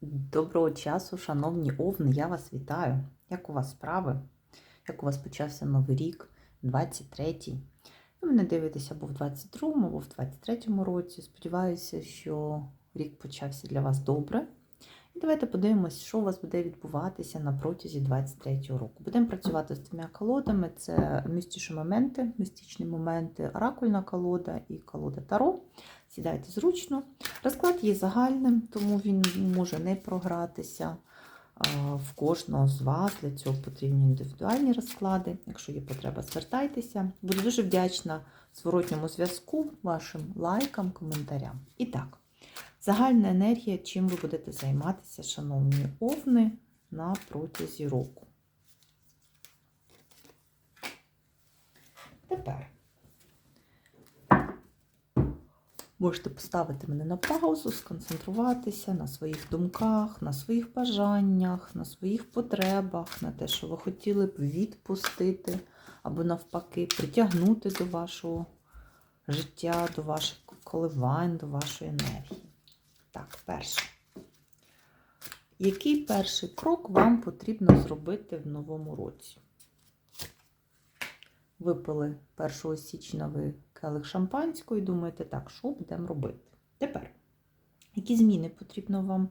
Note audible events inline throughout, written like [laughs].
Доброго часу, шановні овни, я вас вітаю. Як у вас справи? Як у вас почався новий рік, 23-й? Ви мене дивитеся або в 22-му, або в 23-му році. Сподіваюся, що рік почався для вас добре. І давайте подивимось, що у вас буде відбуватися на протязі 23-го року. Будемо працювати з трьома колодами: це містичні моменти, містичні моменти, оракульна колода і колода Таро. Сідайте зручно. Розклад є загальним, тому він може не програтися в кожного з вас. Для цього потрібні індивідуальні розклади. Якщо є потреба, звертайтеся. Буду дуже вдячна зворотньому зв'язку, вашим лайкам, коментарям. І так, загальна енергія, чим ви будете займатися, шановні овни, на протязі року. Тепер. Можете поставити мене на паузу, сконцентруватися на своїх думках, на своїх бажаннях, на своїх потребах, на те, що ви хотіли б відпустити, або навпаки, притягнути до вашого життя, до ваших коливань, до вашої енергії. Так, перше. Який перший крок вам потрібно зробити в новому році? Випили 1 січня ви келих шампанського і думаєте, так, що будемо робити? Тепер, які зміни потрібно вам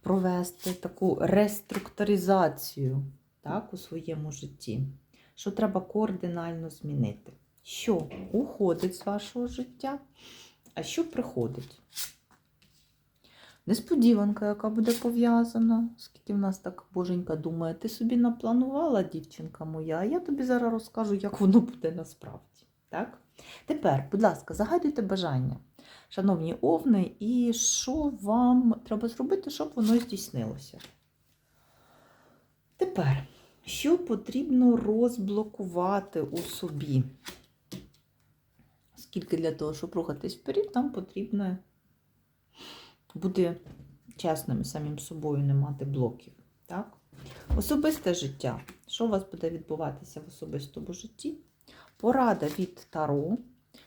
провести, таку реструктуризацію так, у своєму житті? Що треба кардинально змінити? Що уходить з вашого життя, а що приходить? Несподіванка, яка буде пов'язана, скільки в нас так боженька думає, ти собі напланувала, дівчинка моя, а я тобі зараз розкажу, як воно буде насправді. Так? Тепер, будь ласка, загадуйте бажання, шановні овни, і що вам треба зробити, щоб воно здійснилося. Тепер, що потрібно розблокувати у собі? Скільки для того, щоб рухатись вперед, нам потрібно бути чесними самим собою, не мати блоків. Так? Особисте життя. Що у вас буде відбуватися в особистому житті? Порада від Таро.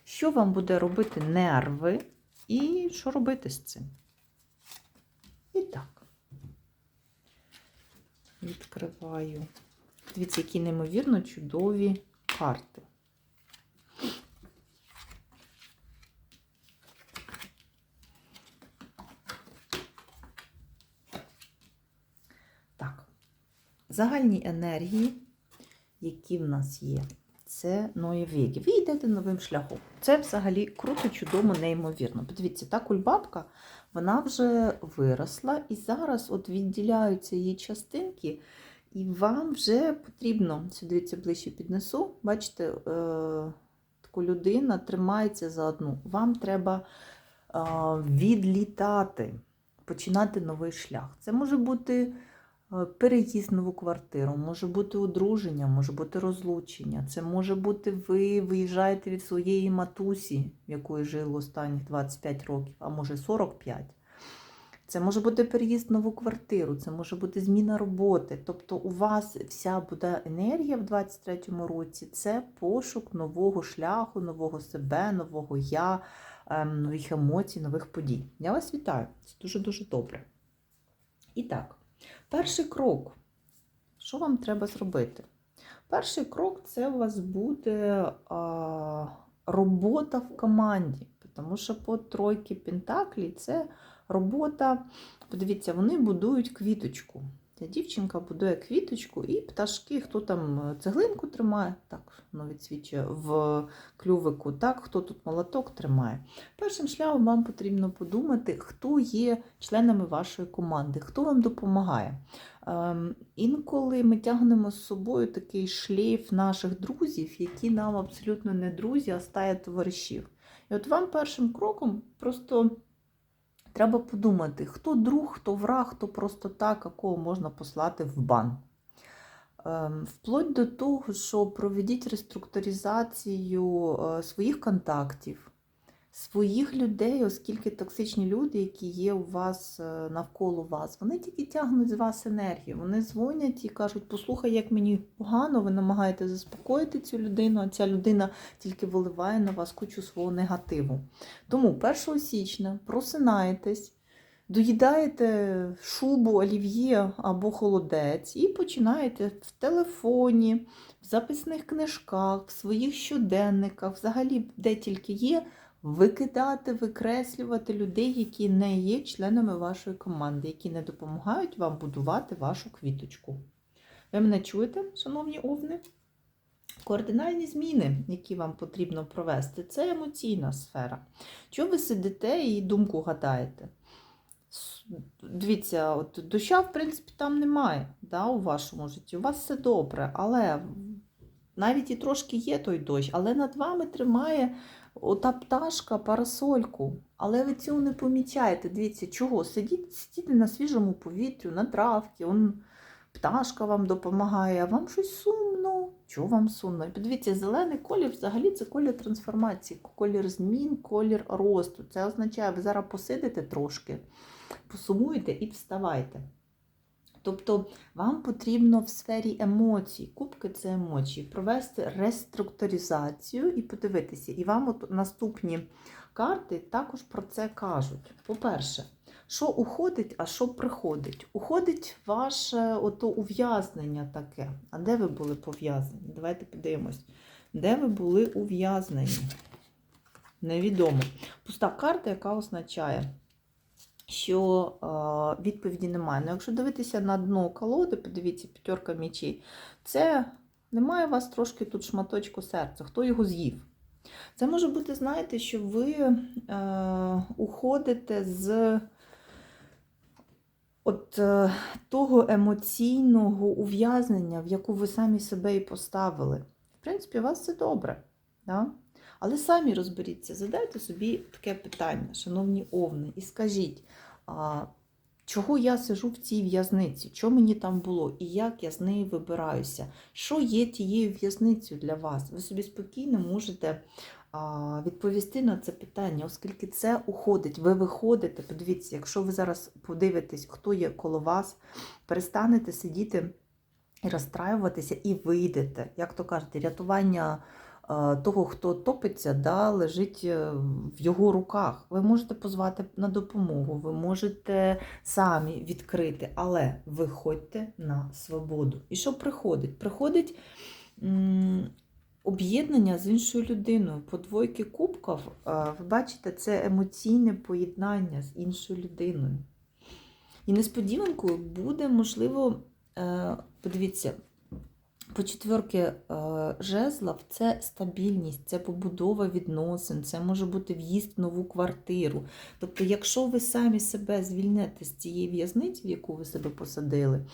Що вам буде робити нерви, і що робити з цим? І так. Відкриваю. Дивіться, які неймовірно чудові карти. Так, загальні енергії, які в нас є, це Ноєвєді. Ви йдете новим шляхом. Це взагалі круто, чудово, неймовірно. Подивіться, та кульбабка, вона вже виросла, і зараз от відділяються її частинки, і вам вже потрібно, сюди дивіться, ближче піднесу, бачите, е, таку людина тримається за одну. Вам треба е, відлітати, починати новий шлях. Це може бути. Переїзд в нову квартиру, може бути одруження, може бути розлучення. Це може бути ви виїжджаєте від своєї матусі, в якої жили останніх 25 років, а може 45. Це може бути переїзд в нову квартиру, це може бути зміна роботи. Тобто у вас вся буде енергія в 23-му році це пошук нового шляху, нового себе, нового я, ем, нових емоцій, нових подій. Я вас вітаю. Це дуже-дуже добре. І так. Перший крок. Що вам треба зробити? Перший крок це у вас буде а, робота в команді. Тому що по тройки Пентаклі це робота, подивіться, вони будують квіточку. Ця дівчинка будує квіточку і пташки, хто там цеглинку тримає, так воно відсвічує в клювику, так, хто тут молоток тримає. Першим шляхом вам потрібно подумати, хто є членами вашої команди, хто вам допомагає. Ем, інколи ми тягнемо з собою такий шлейф наших друзів, які нам абсолютно не друзі, а стає товаришів. І от вам першим кроком просто. Треба подумати, хто друг, хто враг, хто просто так, якого можна послати в бан. Ем, вплоть до того, що проведіть реструктуризацію е, своїх контактів, своїх людей, оскільки токсичні люди, які є у вас е, навколо вас, вони тільки тягнуть з вас енергію. Вони дзвонять і кажуть, послухай, як мені погано, ви намагаєте заспокоїти цю людину, а ця людина тільки виливає на вас кучу свого негативу. Тому 1 січня просинаєтесь. доїдаєте шубу, олів'є або холодець і починаєте в телефоні, в записних книжках, в своїх щоденниках, взагалі, де тільки є, викидати, викреслювати людей, які не є членами вашої команди, які не допомагають вам будувати вашу квіточку. Ви мене чуєте, шановні овни? Координальні зміни, які вам потрібно провести, це емоційна сфера. Чого ви сидите і думку гадаєте? Дивіться, от доща, в принципі, там немає да, у вашому житті. У вас все добре, але навіть і трошки є той дощ, але над вами тримає ота пташка парасольку. Але ви цього не помічаєте. Дивіться, чого? Сидіть, сидіти на свіжому повітрю, на травці, он, пташка вам допомагає, а вам щось сумно. Чого вам сумно? Подивіться, зелений колір взагалі це колір трансформації, колір змін, колір росту. Це означає, ви зараз посидите трошки, посумуєте і вставайте. Тобто вам потрібно в сфері емоцій, кубки це емоції, провести реструктуризацію і подивитися. І вам от наступні карти також про це кажуть. По-перше, що уходить, а що приходить? Уходить ваше ото ув'язнення таке. А де ви були пов'язані? Давайте подивимось. Де ви були ув'язнені? Невідомо. Пуста карта, яка означає, що е, відповіді немає. Ну, якщо дивитися на дно колоди, подивіться, п'ятерка мечей, це немає у вас трошки тут шматочку серця. Хто його з'їв? Це може бути, знаєте, що ви е, уходите з от е, того емоційного ув'язнення, в яку ви самі себе і поставили. В принципі, у вас все добре. Да? Але самі розберіться, задайте собі таке питання, шановні овни, і скажіть, а, чого я сижу в цій в'язниці, що мені там було, і як я з неї вибираюся? Що є тією в'язницею для вас? Ви собі спокійно можете відповісти на це питання, оскільки це уходить. Ви виходите, подивіться, якщо ви зараз подивитесь, хто є коло вас, перестанете сидіти і розстраюватися, і вийдете. Як то кажете, рятування того, хто топиться, да, лежить е, в його руках. Ви можете позвати на допомогу, ви можете самі відкрити, але виходьте на свободу. І що приходить? Приходить об'єднання з іншою людиною. По двойки кубків, е, ви бачите, це емоційне поєднання з іншою людиною. І несподіванкою буде, можливо, е, подивіться, по четверки е, жезлов це стабільність, це побудова відносин, це може бути в'їзд в нову квартиру. Тобто, якщо ви самі себе звільнете з цієї в'язниці, в яку ви себе посадили,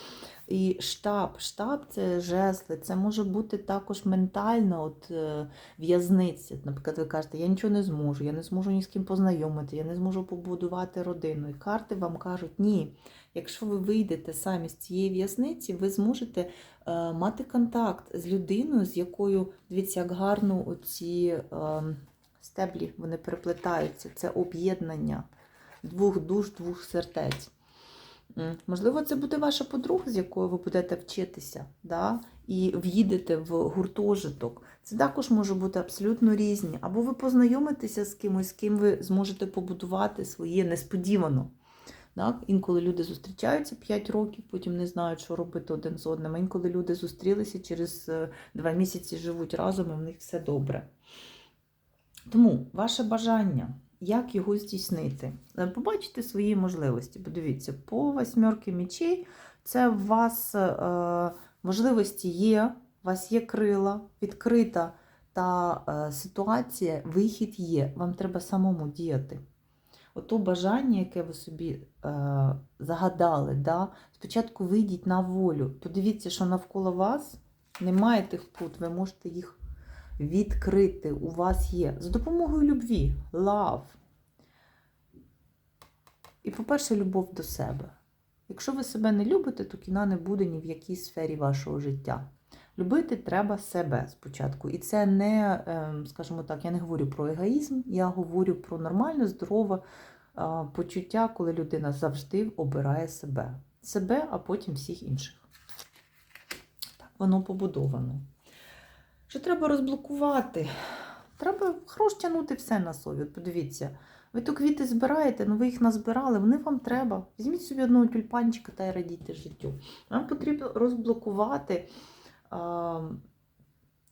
і штаб, штаб це жезли, це може бути також ментальна от, е, в'язниця. Наприклад, ви кажете, я нічого не зможу, я не зможу ні з ким познайомити, я не зможу побудувати родину. І карти вам кажуть, ні. Якщо ви вийдете самі з цієї в'язниці, ви зможете е, мати контакт з людиною, з якою, дивіться, як гарно оці е, стеблі вони переплетаються. Це об'єднання двох душ, двох сердець. Можливо, це буде ваша подруга, з якою ви будете вчитися, да? і в'їдете в гуртожиток. Це також може бути абсолютно різні. Або ви познайомитеся з кимось, з ким ви зможете побудувати своє несподівано. Так? Інколи люди зустрічаються 5 років, потім не знають, що робити один з одним. Інколи люди зустрілися через 2 місяці живуть разом, і в них все добре. Тому ваше бажання, як його здійснити? Е, Побачите свої можливості. Подивіться, по восьмерки мічей це у вас е, можливості є, у вас є крила, відкрита та е, ситуація, вихід є. Вам треба самому діяти. Ото бажання, яке ви собі е, загадали, да? спочатку вийдіть на волю. Подивіться, що навколо вас немає тих пут, ви можете їх відкрити. У вас є за допомогою любві, love. І, по-перше, любов до себе. Якщо ви себе не любите, то кіна не буде ні в якій сфері вашого життя. Любити треба себе спочатку. І це не, ем, скажімо так, я не говорю про егоїзм, я говорю про нормальне, здорове почуття, коли людина завжди обирає себе. Себе, а потім всіх інших. Так, воно побудовано. Що треба розблокувати? Треба хорош тягнути все на совіт. Подивіться, Ви то квіти збираєте, ну ви їх назбирали, вони вам треба. Візьміть собі одного тюльпанчика та й радійте життю. Вам потрібно розблокувати а,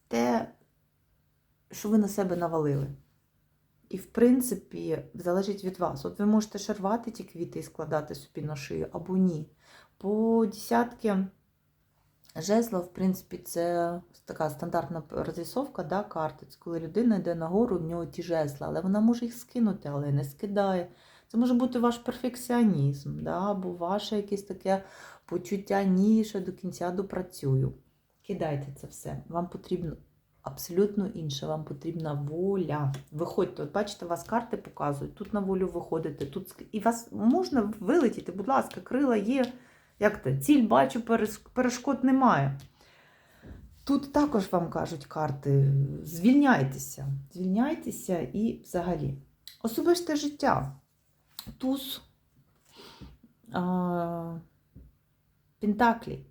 те, що ви на себе навалили. І, в принципі, залежить від вас. От ви можете шарвати ті квіти і складати собі на шию, або ні. По десятки жезла, в принципі, це така стандартна розрисовка да, карти. Це коли людина йде нагору, в нього ті жезла, але вона може їх скинути, але не скидає. Це може бути ваш перфекціонізм, да, або ваше якесь таке почуття ні, що до кінця допрацюю. Кидайте це все. Вам потрібно абсолютно інше. Вам потрібна воля. Виходьте, от бачите, вас карти показують. Тут на волю виходите, тут і вас можна вилетіти, будь ласка, крила є. Як то? Ціль бачу, перешкод немає. Тут також вам кажуть карти: звільняйтеся, звільняйтеся і взагалі. Особисте життя. Туз а, Пентаклі,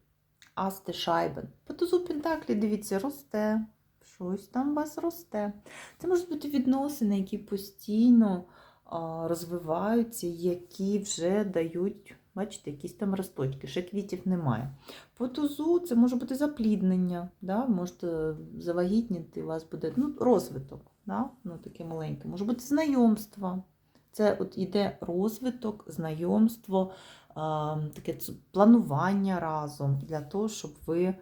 Асти Шайбен. По тузу Пентаклі, дивіться, росте. Щось там у вас росте. Це можуть бути відносини, які постійно розвиваються, які вже дають, бачите, якісь там росточки, ще квітів немає. По тузу це може бути запліднення, да? можете завагітніти, у вас буде ну, розвиток, да? ну, таке маленьке, може бути знайомство. Це от іде розвиток, знайомство, таке планування разом для того, щоб ви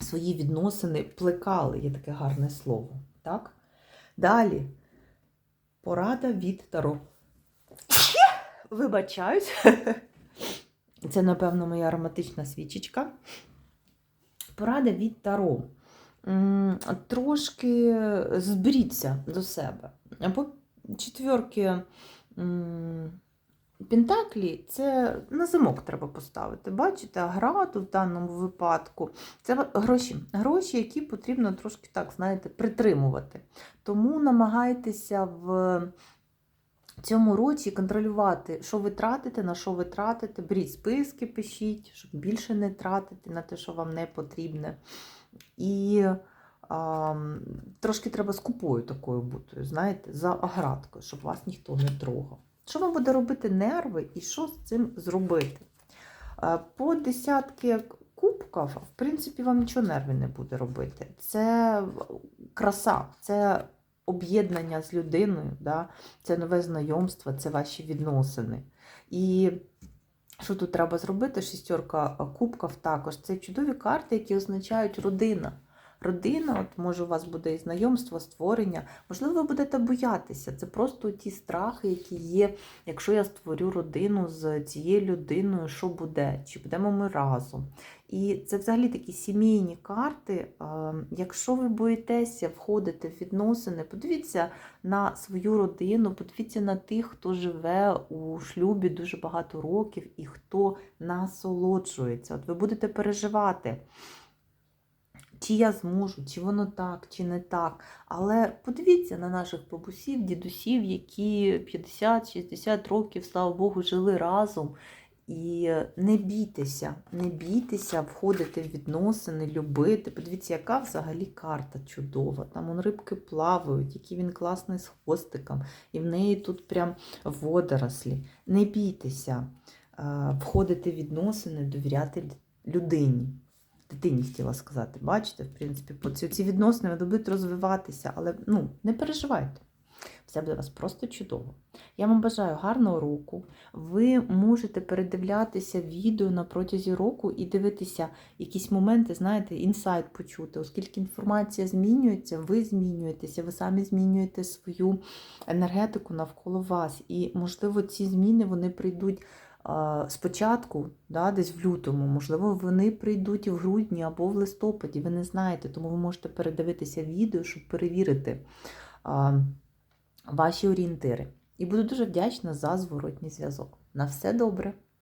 свої відносини плекали, є таке гарне слово. Так? Далі порада від Таро. Вибачаюсь. [laughs] Це, напевно, моя ароматична свічечка. Порада від Таро. Трошки зберіться до себе. По четвірки Пентаклі це на замок треба поставити. Бачите, граду в даному випадку це гроші, гроші, які потрібно трошки так, знаєте, притримувати. Тому намагайтеся в цьому році контролювати, що ви тратите, на що ви тратите. Беріть списки, пишіть, щоб більше не тратити на те, що вам не потрібне. І а, трошки треба скупою такою бути, знаєте, за оградкою, щоб вас ніхто не трогав. Що вам буде робити нерви і що з цим зробити? Е, По десятки кубків, в принципі, вам нічого нерви не буде робити. Це краса, це об'єднання з людиною, да? це нове знайомство, це ваші відносини. І що тут треба зробити? Шістерка кубків також. Це чудові карти, які означають родина. Родина, от може у вас буде і знайомство, створення. Можливо, ви будете боятися. Це просто ті страхи, які є. Якщо я створю родину з цією людиною, що буде? Чи будемо ми разом? І це взагалі такі сімейні карти. Якщо ви боїтеся входити в відносини, подивіться на свою родину, подивіться на тих, хто живе у шлюбі дуже багато років і хто насолоджується. От ви будете переживати чи я зможу, чи воно так, чи не так. Але подивіться на наших бабусів, дідусів, які 50-60 років, слава Богу, жили разом. І не бійтеся, не бійтеся входити в відносини, любити. Подивіться, яка взагалі карта чудова. Там он рибки плавають, який він класний з хвостиком, і в неї тут прям водорослі. Не бійтеся е, входити в відносини, довіряти людині дитині хотіла сказати. Бачите, в принципі, ці, відносини будуть розвиватися, але ну, не переживайте. Все буде у вас просто чудово. Я вам бажаю гарного року. Ви можете передивлятися відео на протязі року і дивитися якісь моменти, знаєте, інсайт почути, оскільки інформація змінюється, ви змінюєтеся, ви самі змінюєте свою енергетику навколо вас. І, можливо, ці зміни вони прийдуть спочатку, да, десь в лютому, можливо, вони прийдуть в грудні або в листопаді, ви не знаєте, тому ви можете передивитися відео, щоб перевірити ваші орієнтири. І буду дуже вдячна за зворотній зв'язок. На все добре!